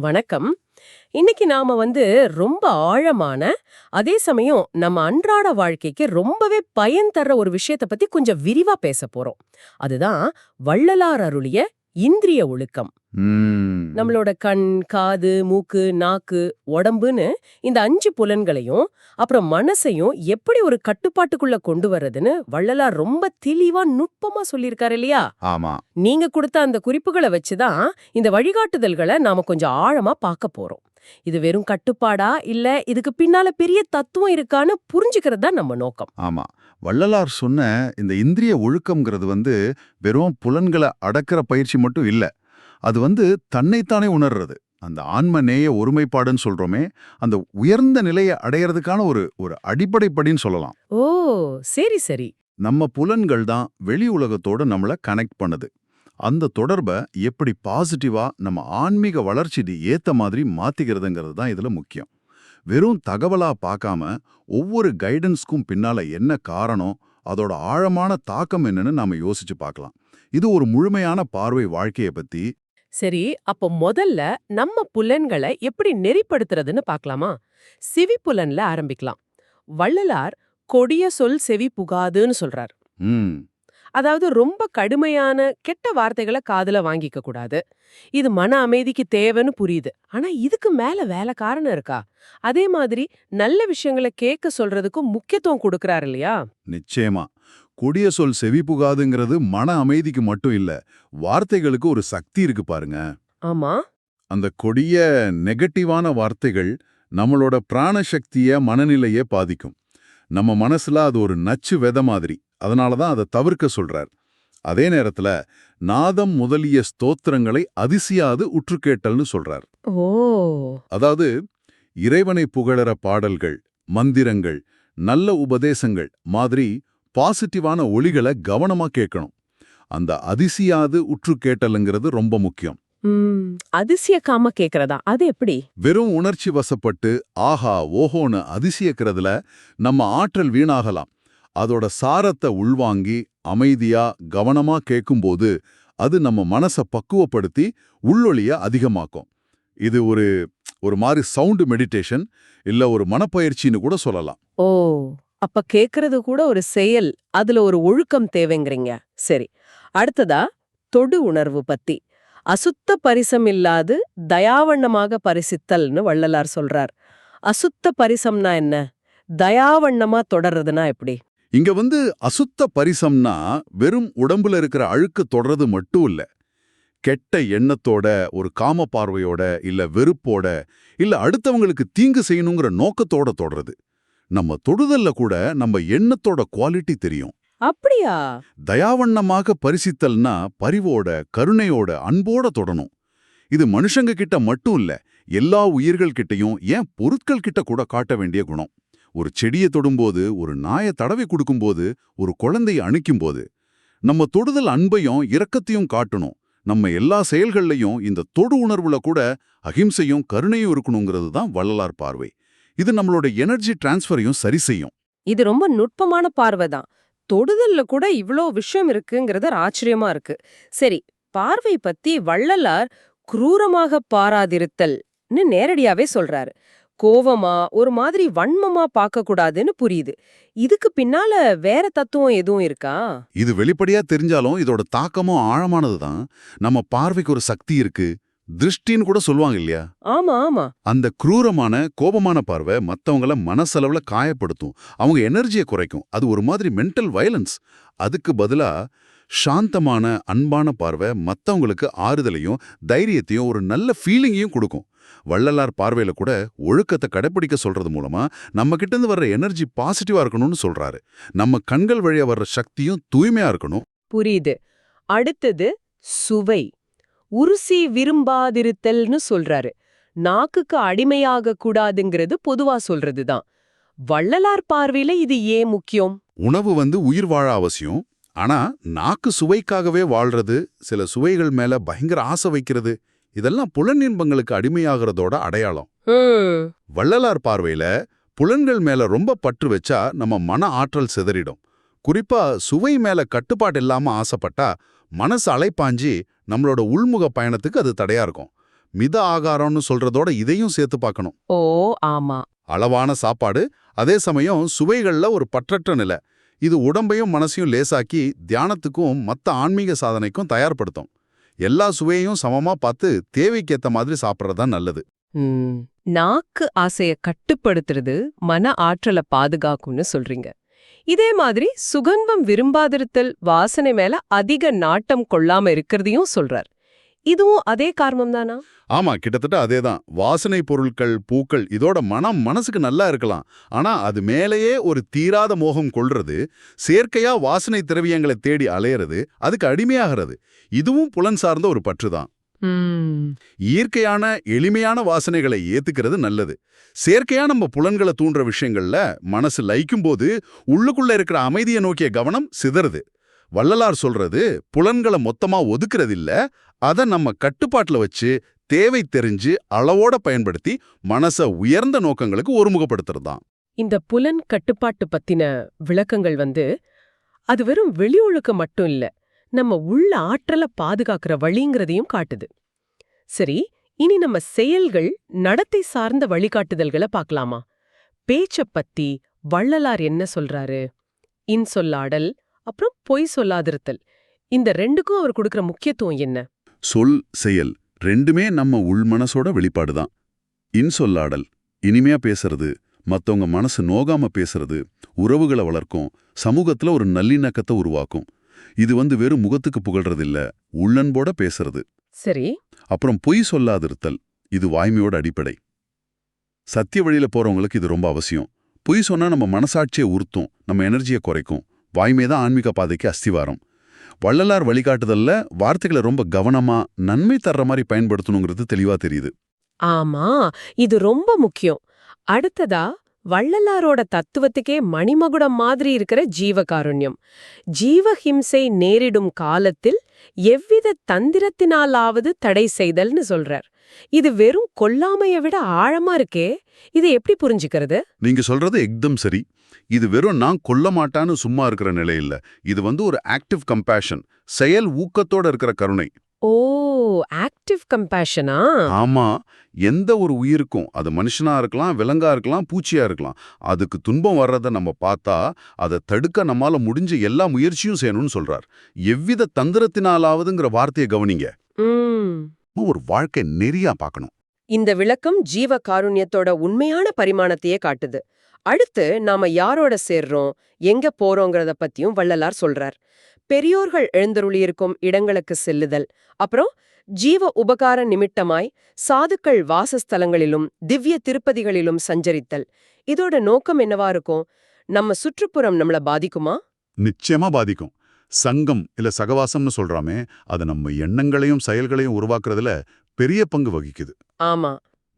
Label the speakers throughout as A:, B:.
A: வணக்கம். இன்னைக்கு நாம வந்து ரொம்ப ஆழமான அதே சமயம் நம்ம அன்றாட வாழ்க்கைக்கு ரொம்பவே பயன் தர்ற ஒரு விஷயத்தை பத்தி கொஞ்சம் விரிவா பேச போறோம். அதுதான் வள்ளலார் அருளிய இந்திரிய ஒழுக்கம். நம்மளோட கண் காது மூக்கு நாக்கு உடம்புன்னு இந்த அஞ்சு புலன்களையும் அப்புறம் மனசையும் எப்படி ஒரு கட்டுப்பாட்டுக்குள்ள கொண்டு வர்றதுன்னு வள்ளலார் ரொம்ப தெளிவா நுட்பமா சொல்லியிருக்காரு இல்லையா?
B: ஆமா.
A: நீங்க கொடுத்த அந்த குறிப்புகளை வச்சுதான் இந்த வழிகாட்டுதல்களை நாம கொஞ்சம் ஆழமா பார்க்க போறோம். இது வெறும் கட்டுப்பாடா இல்ல இதுக்கு பின்னால பெரிய தத்துவம் இருக்கான்னு புரிஞ்சுக்கிறது தான் நம்ம நோக்கம்.
B: ஆமா. வள்ளலார் சொன்ன இந்த இந்திரிய ஒழுக்கம்ங்கிறது வந்து வெறும் புலன்களை அடக்கிற பயிற்சி மட்டும் இல்ல. அது வந்து தன்னைத்தானே உணர்றது. அந்த ஆன்ம நேய ஒருமைப்பாடுன்னு சொல்றோமே அந்த உயர்ந்த நிலையை அடையறதுக்கான ஒரு ஒரு அடிப்படை படின்னு சொல்லலாம்.
A: ஓ சரி சரி.
B: நம்ம புலன்கள் தான் வெளி உலகத்தோட நம்மள கனெக்ட் பண்ணுது. அந்த தொடர்பை எப்படி பாசிட்டிவா நம்ம ஆன்மீக வளர்ச்சிக்கு ஏத்த மாதிரி மாத்திக்கிறதுங்கிறது தான் இதுல முக்கியம். வெறும் தகவலா பார்க்காம ஒவ்வொரு கைடன்ஸ்க்கும் பின்னால என்ன காரணம் அதோட ஆழமான தாக்கம் என்னன்னு நாம யோசிச்சு பார்க்கலாம். இது ஒரு முழுமையான பார்வை வாழ்க்கையை பத்தி
A: சரி அப்போ முதல்ல நம்ம புலன்களை எப்படி நெறிப்படுத்துறதுன்னு பார்க்கலாமா சிவி புலன்ல ஆரம்பிக்கலாம். வள்ளலார் கொடிய சொல் செவி புகாதுன்னு சொல்றார். அதாவது ரொம்ப கடுமையான கெட்ட வார்த்தைகளை காதுல வாங்கிக்க கூடாது. இது மன அமைதிக்கு தேவைன்னு புரியுது. ஆனா இதுக்கு மேல வேலை காரணம் இருக்கா? அதே மாதிரி நல்ல விஷயங்களை கேட்க சொல்றதுக்கும் முக்கியத்துவம் கொடுக்கறாரு இல்லையா?
B: நிச்சயமா. கொடிய சொல் செவி புகாதுங்கிறது மன அமைதிக்கு மட்டும் இல்ல வார்த்தைகளுக்கு ஒரு சக்தி இருக்கு பாருங்க.
A: ஆமா.
B: அந்த கொடிய நெகட்டிவான வார்த்தைகள் நம்மளோட பிராணசக்திய மனநிலையே பாதிக்கும். நம்ம மனசுல அது ஒரு நச்சு வித மாதிரி அதனால தான் அதை தவிர்க்க சொல்றார். அதே நேரத்துல நாதம் முதலிய ஸ்தோத்திரங்களை அதிசயாது உற்று கேட்டல்னு சொல்றார்.
A: ஓ.
B: அதாவது இறைவனை புகழற பாடல்கள் மந்திரங்கள் நல்ல உபதேசங்கள் மாதிரி பாசிட்டிவான ஒளிகளை கவனமா கேட்கணும். அந்த அதிசயாது உற்று கேட்டலுங்கிறது ரொம்ப முக்கியம்.
A: அதிசயக்காம கேக்குறதா அது எப்படி?
B: வெறும் உணர்ச்சி வசப்பட்டு ஆஹா ஓஹோன்னு அதிசயக்கிறதுல நம்ம ஆற்றல் வீணாகலாம். அதோட சாரத்தை உள்வாங்கி அமைதியா கவனமா கேட்கும்போது அது நம்ம மனசை பக்குவப்படுத்தி உள்ளொளிய அதிகமாக்கும். இது ஒரு ஒரு மாதிரி சவுண்டு மெடிடேஷன் இல்ல ஒரு மனப்பயிற்சின்னு கூட சொல்லலாம்.
A: ஓ அப்ப கேக்குறது கூட ஒரு செயல் அதுல ஒரு ஒழுக்கம் தேவைங்கிறீங்க. சரி அடுத்ததா தொடு உணர்வு பத்தி. அசுத்த பரிசம் இல்லாது தயாவண்ணமாக பரிசித்தல்னு வள்ளலார் சொல்றார். அசுத்த பரிசம்னா என்ன? தயாவண்ணமா தொடர்றதுனா எப்படி?
B: இங்க வந்து அசுத்த பரிசம்னா வெறும் உடம்புல இருக்கிற அழுக்கு தொடறது மட்டும் இல்ல. கெட்ட எண்ணத்தோட ஒரு காம பார்வையோட இல்ல வெறுப்போட இல்ல அடுத்தவங்களுக்கு தீங்கு செய்யணுங்கிற நோக்கத்தோட தொடறது நம்ம தொடுதல்ல கூட நம்ம எண்ணத்தோட குவாலிட்டி தெரியும்.
A: அப்படியா?
B: தயாவண்ணமாக பரிசித்தல்னா பரிவோட கருணையோட அன்போட தொடணும். இது மனுஷங்க கிட்ட மட்டும் இல்ல எல்லா உயிர்கள் கிட்டயும் ஏன் பொருட்கள் கிட்ட கூட காட்ட வேண்டிய குணம். ஒரு செடியை தொடும்போது ஒரு நாயை தடவி கொடுக்கும்போது ஒரு குழந்தையை அணைக்கும்போது. நம்ம தொடுதல் அன்பையும் இரக்கத்தையும் காட்டணும். நம்ம எல்லா செயல்கள்லையும் இந்த தொடு உணர்வுல கூட அகிம்சையும் கருணையும் இருக்கணுங்கிறது தான் வள்ளலார் பார்வை. இது நம்மளோட எனர்ஜி டிரான்ஸ்ஃபரையும் சரி செய்யும்.
A: இது ரொம்ப நுட்பமான பார்வை தான். தொடுதல்ல கூட இவ்ளோ விஷயம் இருக்குங்கிறது ஆச்சரியமா இருக்கு. சரி பார்வை பத்தி வள்ளலார் குரூரமாக பாராதிருத்தல்னு நேரடியாவே சொல்றாரு. கோவமா ஒரு மாதிரி வன்மமா பார்க்க கூடாதுன்னு புரியுது. இதுக்கு பின்னால வேற தத்துவம் எதுவும் இருக்கா?
B: இது வெளிப்படையா தெரிஞ்சாலும் இதோட தாக்கமும் ஆழமானது தான் நம்ம பார்வைக்கு ஒரு சக்தி இருக்கு. திருஷ்டின்னு கூட சொல்லுவாங்க இல்லையா?
A: ஆமா ஆமா.
B: அந்த குரூரமான கோபமான பார்வை மத்தவங்கள மனசளவுல காயப்படுத்தும். அவங்க எனர்ஜியை குறைக்கும். அது ஒரு மாதிரி மென்டல் வயலன்ஸ் அதுக்கு பதிலா சாந்தமான அன்பான பார்வை மத்தவங்களுக்கு ஆறுதலையும் தைரியத்தையும் ஒரு நல்ல ஃபீலிங்கையும் கொடுக்கும். வள்ளலார் பார்வையில கூட ஒழுக்கத்தை கடைப்பிடிக்க சொல்றது மூலமா நம்ம கிட்ட இருந்து வர்ற எனர்ஜி பாசிட்டிவா இருக்கணும்னு சொல்றாரு. நம்ம கண்கள் வழியா வர்ற சக்தியும் தூய்மையா இருக்கணும்.
A: புரியுது. அடுத்தது சுவை. உருசி விரும்பாதிருத்தல்னு சொல்றாரு. நாக்குக்கு அடிமையாக கூடாதுங்கிறது பொதுவா சொல்றதுதான். வள்ளலார் பார்வையில இது ஏன் முக்கியம்?
B: உணவு வந்து உயிர் வாழ அவசியம். ஆனா நாக்கு சுவைக்காகவே வாழ்றது சில சுவைகள் மேல பயங்கர ஆசை வைக்கிறது இதெல்லாம் புலனின்பங்களுக்கு அடிமையாகிறதோட அடையாளம். வள்ளலார் பார்வையில புலன்கள் மேல ரொம்ப பற்று வச்சா நம்ம மன ஆற்றல் சிதறிடும். குறிப்பா சுவை மேல கட்டுப்பாடு இல்லாம ஆசைப்பட்டா மனசு அலைப்பாஞ்சி நம்மளோட உள்முக பயணத்துக்கு அது தடையா இருக்கும். மித ஆகாரம்னு சொல்றதோட இதையும் சேர்த்து பார்க்கணும்.
A: ஓ ஆமா.
B: அளவான சாப்பாடு அதே சமயம் சுவைகள்ல ஒரு பற்றற்ற நிலை. இது உடம்பையும் மனசையும் லேசாக்கி தியானத்துக்கும் மத்த ஆன்மீக சாதனைக்கும் தயார்படுத்தும். எல்லா சுவையையும் சமமா பார்த்து தேவைக்கேத்த மாதிரி சாப்பிட்றதா நல்லது.
A: நாக்கு ஆசைய கட்டுப்படுத்துறது மன ஆற்றலை பாதுகாக்கும்னு சொல்றீங்க. இதே மாதிரி சுகன்பம் விரும்பாதிருத்தல் வாசனை மேல அதிக நாட்டம் கொள்ளாம இருக்கிறதையும் சொல்றார். இதுவும் அதே காரணம் தானா?
B: ஆமா கிட்டத்தட்ட அதேதான். வாசனை பொருட்கள் பூக்கள் இதோட மனம் மனசுக்கு நல்லா இருக்கலாம். ஆனா அது மேலேயே ஒரு தீராத மோகம் கொள்றது செயற்கையா வாசனை திரவியங்களை தேடி அலையறது அதுக்கு அடிமையாகிறது. இதுவும் புலன் சார்ந்த ஒரு பற்றுதான். இயற்கையான எளிமையான வாசனைகளை ஏத்துக்கிறது நல்லது. செயற்கையா நம்ம புலன்களை தூண்டுற விஷயங்கள்ல மனசு லயிக்கும் போது உள்ளுக்குள்ள இருக்கிற அமைதியை நோக்கிய கவனம் சிதறுது. வள்ளலார் சொல்றது புலன்களை மொத்தமா ஒதுக்குறது இல்ல அத நம்ம கட்டுப்பாட்டுல வச்சு தேவை தெரிஞ்சு அளவோட பயன்படுத்தி மனச உயர்ந்த நோக்கங்களுக்கு ஒருமுகப்படுத்துறது தான்
A: இந்த புலன் கட்டுப்பாட்டு பத்தின விளக்கங்கள் வந்து அது வெறும் வெளி ஒழுக்கம் மட்டும் இல்ல நம்ம உள்ள ஆற்றலை பாதுகாக்கிற வழிங்கிறதையும் காட்டுது. சரி இனி நம்ம செயல்கள் நடத்தை சார்ந்த வழிகாட்டுதல்களை பார்க்கலாமா? பேச்ச பத்தி வள்ளலார் என்ன சொல்றாரு? இன்சொல்லாடல் அப்புறம் பொய் சொல்லாதிருத்தல் இந்த ரெண்டுக்கும் அவர் கொடுக்கிற முக்கியத்துவம் என்ன?
B: சொல் செயல் ரெண்டுமே நம்ம உள்மனசோட வெளிப்பாடு தான் இன்சொல்லாடல் இனிமையா பேசுறது மத்தவங்க மனசு நோகாம பேசுறது உறவுகளை வளர்க்கும் சமூகத்துல ஒரு நல்லிணக்கத்தை உருவாக்கும். இது வந்து வெறும் முகத்துக்கு புகழ்றதில்ல உள்ளன்போட பேசுறது.
A: சரி.
B: அப்புறம் பொய் சொல்லாதிருத்தல் இது வாய்மையோட அடிப்படை. சத்திய வழியில போறவங்களுக்கு இது ரொம்ப அவசியம். பொய் சொன்னா நம்ம மனசாட்சியை உறுத்தும் நம்ம எனர்ஜியை குறைக்கும். வாய்மை தான் ஆன்மீக பாதைக்கு அஸ்திவாரம். வள்ளலார் வழிகாட்டுதல்ல வார்த்தைகளை ரொம்ப கவனமா நன்மை தர்ற மாதிரி பயன்படுத்தணுங்கிறது தெளிவா தெரியுது.
A: ஆமா இது ரொம்ப முக்கியம். அடுத்ததா? வள்ளலாரோட தத்துவத்துக்கே மணிமகுடம் மாதிரி இருக்கிற ஜீவகாருண்யம். ஜீவஹிம்சை நேரிடும் காலத்தில் எவ்வித தந்திரத்தினாலாவது தடை செய்தல்னு சொல்றார். இது வெறும் கொல்லாமைய விட ஆழமா இருக்கே இது எப்படி புரிஞ்சுக்கிறது?
B: நீங்க சொல்றது எக்தம் சரி. இது வெறும் நான் கொல்ல மாட்டான்னு சும்மா இருக்கிற நிலை இது வந்து ஒரு ஆக்டிவ் கம்பேஷன் செயல் ஊக்கத்தோட இருக்கிற கருணை.
A: ஓ ஆக்டிவ் கம்பேஷனா
B: ஆமா. எந்த ஒரு உயிருக்கும் அது மனுஷனா இருக்கலாம் விலங்கா இருக்கலாம் பூச்சியா இருக்கலாம். அதுக்கு துன்பம் வர்றத நம்ம பார்த்தா அதை தடுக்க நம்மால முடிஞ்ச எல்லா முயற்சியும் செய்யணும்னு சொல்றார். எவ்வித தந்திரத்தினாலாவதுங்கிற வார்த்தையை கவனிங்க. ஒரு வாழ்க்கை நெறியா பார்க்கணும்.
A: இந்த விளக்கம் ஜீவ காருண்யத்தோட உண்மையான பரிமாணத்தையே காட்டுது. அடுத்து நாம யாரோட சேர்றோம் எங்க போறோங்கிறத பத்தியும் வள்ளலார் சொல்றார். பெரியோர்கள் எழுந்தருளியிருக்கும் இடங்களுக்கு செல்லுதல். அப்புறம் ஜீவ உபகார நிமித்தமாய் சாதுக்கள் வாசஸ்தலங்களிலும் திவ்ய திருப்பதிகளிலும் சஞ்சரித்தல். இதோட நோக்கம் என்னவா இருக்கும்? நம்ம சுற்றுப்புறம் நம்மள பாதிக்குமா?
B: நிச்சயமா பாதிக்கும். சங்கம் இல்ல சகவாசம்னு சொல்றாமே அது நம்ம எண்ணங்களையும் செயல்களையும் உருவாக்குறதுல பெரிய பங்கு வகிக்குது.
A: ஆமா.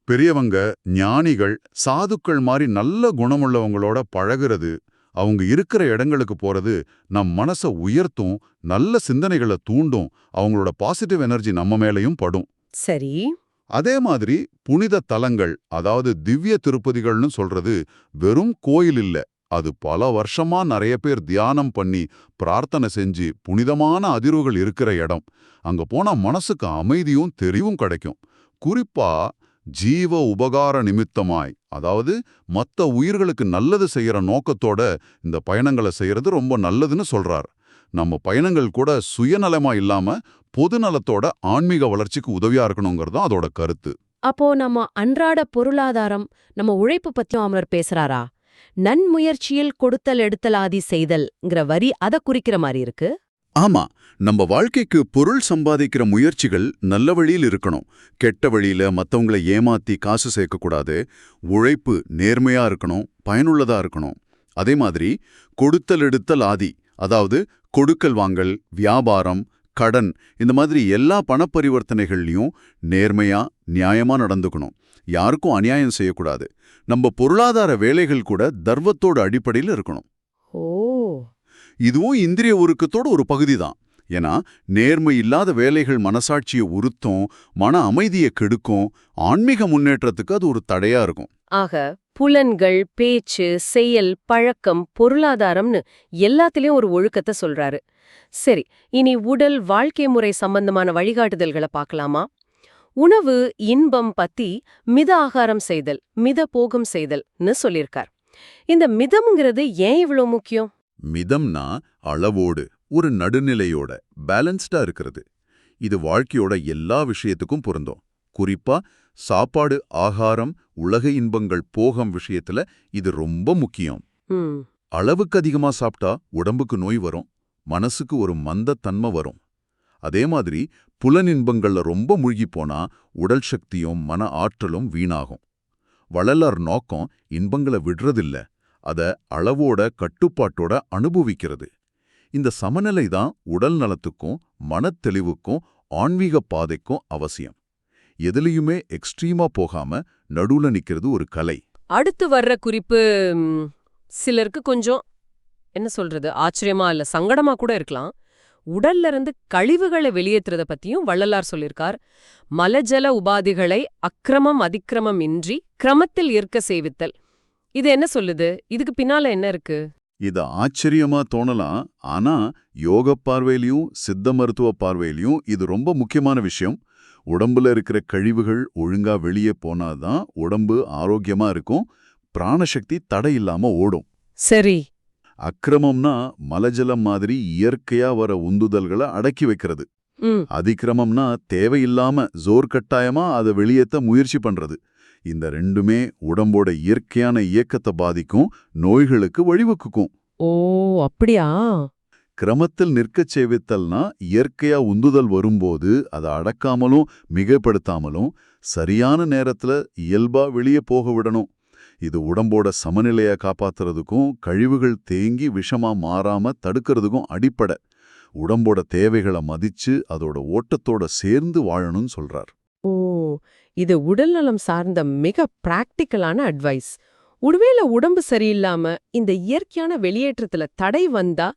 B: பெரியவங்க ஞானிகள் சாதுக்கள் மாதிரி நல்ல குணமுள்ளவங்களோட பழகுறது அவங்க இருக்கிற இடங்களுக்கு போறது நம் மனசை உயர்த்தும் நல்ல சிந்தனைகளை தூண்டும் அவங்களோட பாசிட்டிவ் எனர்ஜி நம்ம மேலயும் படும்.
A: சரி.
B: அதே மாதிரி புனித தலங்கள் அதாவது திவ்ய திருப்பதிகள்னு சொல்றது வெறும் கோயில் இல்ல அது பல வருஷமா நிறைய பேர் தியானம் பண்ணி பிரார்த்தனை செஞ்சு புனிதமான அதிர்வுகள் இருக்கிற இடம். அங்க போனா மனசுக்கு அமைதியும் தெரிவும் கிடைக்கும். குறிப்பா ஜீவ உபகார நிமித்தமாய் அதாவது மத்த உயிர்களுக்கு நல்லது செய்யற நோக்கத்தோட இந்த பயணங்களை செய்யறது ரொம்ப நல்லதுன்னு சொல்றார். நம்ம பயணங்கள் கூட சுயநலமா இல்லாம பொதுநலத்தோட ஆன்மீக வளர்ச்சிக்கு உதவியா இருக்கணுங்கிறது அதோட கருத்து.
C: அப்போ நம்ம அன்றாட பொருளாதாரம் நம்ம உழைப்பு பத்தியும் அமரர் பேசுறாரா? நன்முயற்சியில் கொடுத்தல் எடுத்தலாதி செய்தல்ங்கிற வரி அதை குறிக்கிற மாதிரி இருக்கு.
B: ஆமா நம்ம வாழ்க்கைக்கு பொருள் சம்பாதிக்கிற முயற்சிகள் நல்ல வழியில் இருக்கணும். கெட்ட வழியில மத்தவங்கள ஏமாத்தி காசு சேர்க்கக்கூடாது. உழைப்பு நேர்மையா இருக்கணும் பயனுள்ளதா இருக்கணும். அதே மாதிரி கொடுத்தல் எடுத்தல் ஆதி அதாவது கொடுக்கல் வாங்கல் வியாபாரம் கடன் இந்த மாதிரி எல்லா பணப்பரிவர்த்தனைகள்லையும் நேர்மையா நியாயமா நடந்துக்கணும். யாருக்கும் அநியாயம் செய்யக்கூடாது. நம்ம பொருளாதார வேலைகள் கூட தர்வத்தோட அடிப்படையில் இருக்கணும்.
A: ஓ.
B: இதுவும் இந்திரிய உருக்கத்தோட ஒரு பகுதி தான் ஏன்னா நேர்மை இல்லாத வேலைகள் மனசாட்சியை உறுத்தும் மன அமைதியை கெடுக்கும் ஆன்மீக முன்னேற்றத்துக்கு அது ஒரு தடையா இருக்கும்.
A: ஆக புலன்கள் பேச்சு செயல் பழக்கம் பொருளாதாரம்னு எல்லாத்துலயும் ஒரு ஒழுக்கத்தை சொல்றாரு. சரி இனி உடல் வாழ்க்கை முறை சம்பந்தமான வழிகாட்டுதல்களை பார்க்கலாமா? உணவு இன்பம் பத்தி மித ஆகாரம் செய்தல் மித போகம் செய்தல்னு சொல்லியிருக்கார். இந்த மிதம்ங்கிறது ஏன் இவ்ளோ முக்கியம்?
B: மிதம்னா அளவோடு ஒரு நடுநிலையோட பேலன்ஸ்டா இருக்கிறது. இது வாழ்க்கையோட எல்லா விஷயத்துக்கும் பொருந்தும். குறிப்பா சாப்பாடு ஆகாரம் உலக இன்பங்கள் போகம் விஷயத்துல இது ரொம்ப முக்கியம். அளவுக்கு அதிகமா சாப்பிட்டா உடம்புக்கு நோய் வரும் மனசுக்கு ஒரு மந்தத்தன்மை வரும். அதே மாதிரி புலனின்பங்கள்ல ரொம்ப மூழ்கி போனா உடல் சக்தியும் மன ஆற்றலும் வீணாகும். வள்ளலார் நோக்கம் இன்பங்களை விடுறதில்ல. அத அளவோட கட்டுப்பாட்டோட அனுபவிக்கிறது. இந்த சமநிலை தான் உடல் நலத்துக்கும் மனத்தெளிவுக்கும் ஆன்மீக பாதைக்கும் அவசியம். எதுலயுமே எக்ஸ்ட்ரீமா போகாம நடுவுல நிக்கிறது ஒரு கலை.
A: அடுத்து வர்ற குறிப்பு சிலருக்கு கொஞ்சம் என்ன சொல்றது ஆச்சரியமா இல்ல சங்கடமா கூட இருக்கலாம். உடல்ல இருந்து கழிவுகளை வெளியேற்றுறத பத்தியும் வள்ளலார் சொல்லியிருக்கார் மலஜல உபாதிகளை அக்கிரமம் அதிக்கிரமம் இன்றி கிரமத்தில் இருக்க செய்வித்தல். இது என்ன சொல்லுது? இதுக்கு பின்னால என்ன இருக்கு?
B: இது ஆச்சரியமா தோணலாம். ஆனா யோக பார்வையிலையும் சித்த மருத்துவ பார்வையிலையும் இது ரொம்ப முக்கியமான விஷயம். உடம்புல இருக்கிற கழிவுகள் ஒழுங்கா வெளியே போனாதான் உடம்பு ஆரோக்கியமா இருக்கும். பிராணசக்தி தடை இல்லாம ஓடும்.
A: சரி.
B: அக்கிரமம்னா மலஜலம் மாதிரி இயற்கையா வர உந்துதல்களை அடக்கி வைக்கிறது. அதிக்கிரமம்னா தேவையில்லாம ஜோர் கட்டாயமா அதை வெளியேத்த முயற்சி பண்றது. இந்த ரெண்டுமே உடம்போட இயற்கையான இயக்கத்தை பாதிக்கும் நோய்களுக்கு வழிவகுக்கும்.
A: ஓ அப்படியா?
B: கிரமத்தில் நிற்கச் செய்வித்தல்னா இயற்கையா உந்துதல் வரும்போது அதை அடக்காமலும் மிகைப்படுத்தாமலும் சரியான நேரத்துல இயல்பா வெளியே போக விடணும். இது உடம்போட சமநிலைய காப்பாத்துறதுக்கும் கழிவுகள் தேங்கி விஷமா மாறாம தடுக்கிறதுக்கும் அடிப்படை. உடம்போட தேவைகளை மதிச்சு அதோட ஓட்டத்தோட சேர்ந்து வாழணும்னு சொல்றார்.
A: ஓ இது உடல்நலம் சார்ந்த மிக பிராக்டிக்கலான அட்வைஸ் ஒருவேளை உடம்பு சரியில்லாம இந்த இயற்கையான வெளியேற்றத்துல தடை வந்தா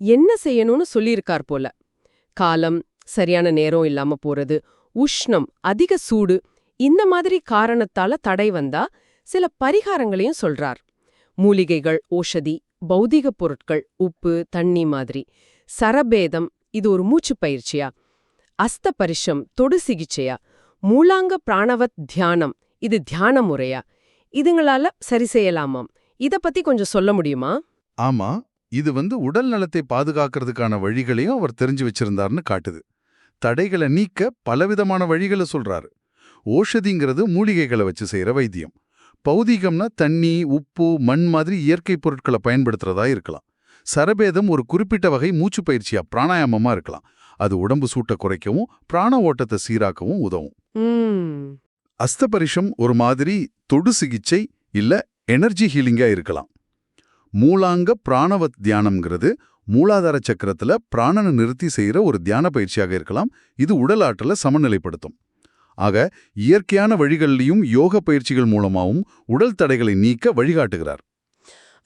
A: என்ன செய்யணும்னு சொல்லியிருக்கார் போல. காலம் சரியான நேரம் இல்லாம போறது உஷ்ணம் அதிக சூடு இந்த மாதிரி காரணத்தால தடை வந்தா சில பரிகாரங்களையும் சொல்றார். மூலிகைகள் ஓஷதி பௌதிக பொருட்கள் உப்பு தண்ணி மாதிரி. சரபேதம் இது ஒரு மூச்சு பயிற்சியா? அஸ்த பரிஷம் தொடு சிகிச்சையா? மூலாங்க பிராணவத் தியானம். இது தியான முறையா? இதுங்களால சரி செய்யலாமாம் இத பத்தி கொஞ்சம் சொல்ல முடியுமா?
D: ஆமா. இது வந்து உடல் நலத்தை பாதுகாக்கிறதுக்கான வழிகளையும் அவர் தெரிஞ்சு வச்சிருந்தார்னு காட்டுது. தடைகளை நீக்க பலவிதமான வழிகளை சொல்றாரு. ஓஷதிங்கிறது மூலிகைகளை வச்சு செய்யற வைத்தியம். பௌதீகம்னா தண்ணி உப்பு மண் மாதிரி இயற்கை பொருட்களை பயன்படுத்துறதா இருக்கலாம். சரபேதம் ஒரு குறிப்பிட்ட வகை மூச்சு பயிற்சியா பிராணாயாமமா இருக்கலாம். அது உடம்பு சூட்டை குறைக்கவும் பிராண ஓட்டத்தை சீராக்கவும் உதவும். அஸ்தபரிஷம் ஒரு மாதிரி தொடு சிகிச்சை இல்ல எனர்ஜி ஹீலிங்கா இருக்கலாம். மூலாங்க பிராணவத் தியானம்ங்கிறது மூலாதார சக்கரத்துல பிராணனை நிறுத்தி செய்யற ஒரு தியான பயிற்சியாக இருக்கலாம். இது உடல் ஆற்றலை சமநிலைப்படுத்தும். ஆக இயற்கையான வழிகளிலையும் யோக பயிற்சிகள் மூலமாவும் உடல் தடைகளை நீக்க வழிகாட்டுகிறார்.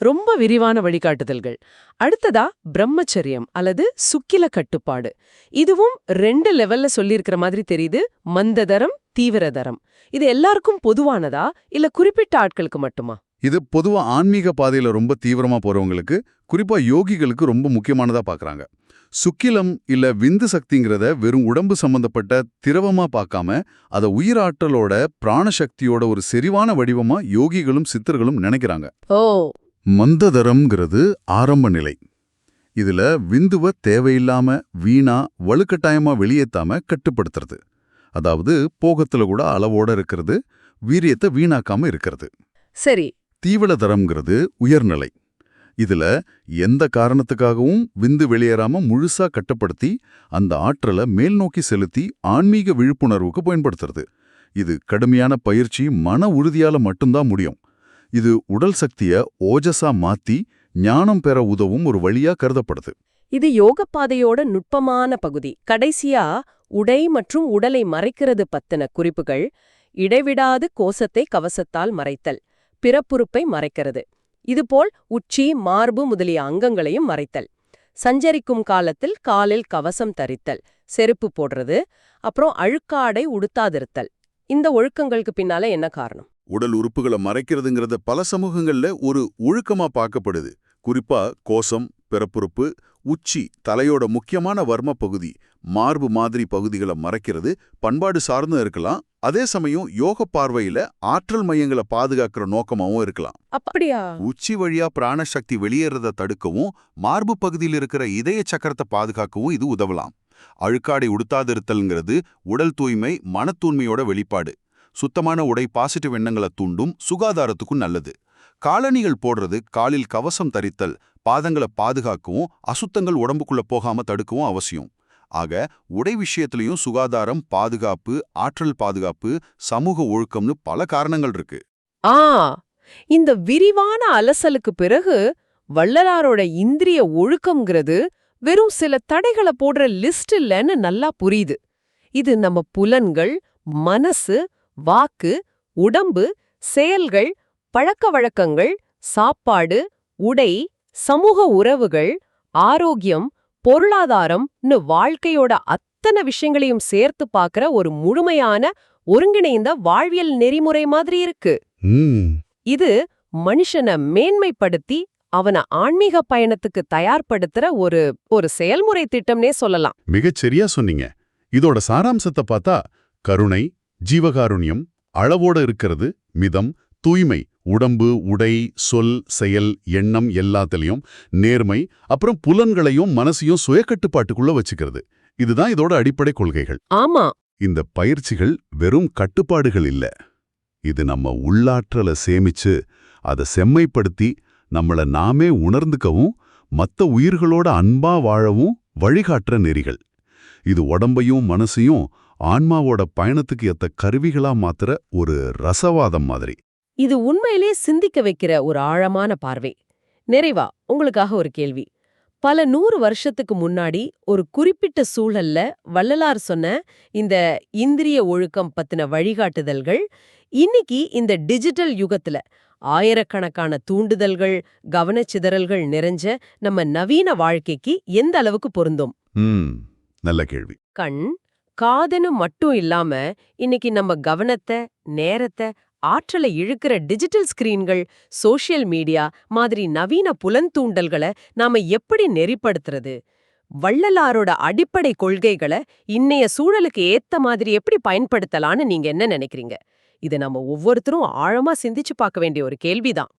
A: ரொம்ப விரிவான வழிகாட்டுதல்கள். அடுத்ததா பிரம்மச்சரியம் அல்லது சுக்கில கட்டுப்பாடு. இதுவும் ரெண்டு லெவல்ல சொல்லியிருக்கிற மாதிரி தெரியுது. மந்ததரம் தீவிரதரம். இது எல்லாருக்கும் பொதுவானதா? இல்ல குறிப்பிட்ட ஆட்களுக்கு மட்டுமா?
D: இது பொதுவா ஆன்மீக பாதையில ரொம்ப தீவிரமா போறவங்களுக்கு குறிப்பா யோகிகளுக்கு ரொம்ப முக்கியமானதா பார்க்கறாங்க சுக்கிலம் இல்ல விந்து சக்திங்கிறத வெறும் உடம்பு சம்பந்தப்பட்ட திரவமா பார்க்காம அதை உயிராற்றலோட பிராணசக்தியோட ஒரு செறிவான வடிவமா யோகிகளும் சித்தர்களும் நினைக்கிறாங்க.
A: ஓ
B: மந்ததரம்ங்கிறது ஆரம்ப நிலை. இதுல விந்துவ தேவையில்லாம வீணா வலுக்கட்டாயமா வெளியேத்தாம கட்டுப்படுத்துறது. அதாவது போகத்துல கூட அளவோட இருக்கிறது வீரியத்தை வீணாக்காம இருக்கிறது.
A: சரி.
B: தீவிரதரம்ங்கிறது உயர்நிலை. இதுல எந்த காரணத்துக்காகவும் விந்து வெளியேறாம முழுசா கட்டுப்படுத்தி அந்த ஆற்றலை மேல் நோக்கி செலுத்தி ஆன்மீக விழிப்புணர்வுக்கு பயன்படுத்துறது. இது கடுமையான பயிற்சி மன உறுதியால மட்டும்தான் முடியும். இது உடல் சக்திய ஓஜஸா மாத்தி ஞானம் பெற உதவும் ஒரு வழியா கருதப்படுது.
A: இது யோக பாதையோட நுட்பமான பகுதி. கடைசியா உடை மற்றும் உடலை மறைக்கிறது பத்தின குறிப்புகள் இடைவிடாது கோசத்தை கவசத்தால் மறைத்தல் பிறப்புறுப்பை மறைக்கிறது. இதுபோல் உச்சி மார்பு முதலிய அங்கங்களையும் மறைத்தல் சஞ்சரிக்கும் காலத்தில் காலில் கவசம் தரித்தல் செருப்பு போடுறது அப்புறம் அழுக்காடை உடுத்தாதிருத்தல். இந்த ஒழுக்கங்களுக்கு பின்னால என்ன காரணம்?
B: உடல் உறுப்புகளை மறைக்கிறதுங்கிறத பல சமூகங்கள்ல ஒரு ஒழுக்கமா பார்க்கப்படுது. குறிப்பா கோசம் பிறப்புறுப்பு உச்சி தலையோட முக்கியமான வர்ம பகுதி மார்பு மாதிரி பகுதிகளை மறைக்கிறது பண்பாடு சார்ந்தும் இருக்கலாம். அதே சமயம் யோக பார்வையில ஆற்றல் மையங்களை பாதுகாக்கிற நோக்கமாவும் இருக்கலாம்.
A: அப்படியா?
B: உச்சி வழியா பிராணசக்தி வெளியேறத தடுக்கவும் மார்பு பகுதியில் இருக்கிற இதய சக்கரத்தை பாதுகாக்கவும் இது உதவலாம். அழுக்காடை உடுத்தாதிருத்தல்ங்கிறது உடல் தூய்மை மன தூய்மையோட வெளிப்பாடு. சுத்தமான உடை பாசிட்டிவ் எண்ணங்களை தூண்டும் சுகாதாரத்துக்கும் நல்லது. காலணிகள் போடுறது காலில் கவசம் தரித்தல் பாதங்களை பாதுகாக்கவும் அசுத்தங்கள் உடம்புக்குள்ள போகாம தடுக்கவும் அவசியம். ஆக உடை விஷயத்திலையும் சுகாதாரம் பாதுகாப்பு ஆற்றல் பாதுகாப்பு சமூக ஒழுக்கம்னு பல காரணங்கள் இருக்கு.
A: ஆ இந்த விரிவான அலசலுக்கு பிறகு வள்ளலாரோட இந்திரிய ஒழுக்கம்ங்கிறது வெறும் சில தடைகளை போடுற லிஸ்ட் இல்லைன்னு நல்லா புரியுது. இது நம்ம புலன்கள் மனசு வாக்கு உடம்பு செயல்கள் பழக்க வழக்கங்கள் சாப்பாடு உடை சமூக உறவுகள் ஆரோக்கியம் பொருளாதாரம்னு வாழ்க்கையோட அத்தனை விஷயங்களையும் சேர்த்து பார்க்கற ஒரு முழுமையான ஒருங்கிணைந்த வாழ்வியல் நெறிமுறை மாதிரி இருக்கு.
D: ம்.
A: இது மனுஷனை மேன்மைப்படுத்தி அவன ஆன்மீக பயணத்துக்கு தயார்படுத்துற ஒரு ஒரு செயல்முறை திட்டம்னே சொல்லலாம்.
B: மிகச் சரியா சொன்னீங்க. இதோட சாராம்சத்தை பார்த்தா கருணை ஜீவகாருண்யம் அளவோட இருக்கிறது மிதம் தூய்மை உடம்பு உடை சொல் செயல் எண்ணம் எல்லாத்துலயும் நேர்மை அப்புறம் புலன்களையும் மனசையும் சுயக்கட்டுப்பாட்டுக்குள்ள வச்சுக்கிறது. இதுதான் இதோட அடிப்படை கொள்கைகள்.
A: ஆமா.
B: இந்த பயிற்சிகள் வெறும் கட்டுப்பாடுகள் இல்ல. இது நம்ம உள்ளாற்றலை சேமிச்சு அதை செம்மைப்படுத்தி நம்மள நாமே உணர்ந்துக்கவும் மத்த உயிர்களோட அன்பா வாழவும் வழிகாட்டுற நெறிகள். இது உடம்பையும் மனசையும் ஆன்மாவோட பயணத்துக்கு ஏத்த கருவிகளா மாத்துற ஒரு ரசவாதம் மாதிரி.
A: இது உண்மையிலே சிந்திக்க வைக்கிற ஒரு ஆழமான பார்வை. நிறைவா உங்களுக்காக ஒரு கேள்வி. பல நூறு வருஷத்துக்கு முன்னாடி ஒரு குறிப்பிட்ட சூழல்ல வள்ளலார் சொன்ன இந்த இந்திரிய ஒழுக்கம் பத்தின வழிகாட்டுதல்கள் இன்னைக்கு இந்த டிஜிட்டல் யுகத்துல ஆயிரக்கணக்கான தூண்டுதல்கள் கவனச்சிதறல்கள் நிறைஞ்ச நம்ம நவீன வாழ்க்கைக்கு எந்த அளவுக்கு பொருந்தும்?
B: நல்ல கேள்வி.
A: கண் காதுன்னு மட்டும் இல்லாம இன்னைக்கு நம்ம கவனத்தை நேரத்தை ஆற்றலை இழுக்கிற டிஜிட்டல் ஸ்கிரீன்கள் சோஷியல் மீடியா மாதிரி நவீன புலந்தூண்டல்களை நாம எப்படி நெறிப்படுத்துறது? வள்ளலாரோட அடிப்படை கொள்கைகளை இன்னைய சூழலுக்கு ஏத்த மாதிரி எப்படி பயன்படுத்தலாம்னு நீங்க என்ன நினைக்கிறீங்க? இது நம்ம ஒவ்வொருத்தரும் ஆழமா சிந்திச்சு பார்க்க வேண்டிய ஒரு கேள்விதான்.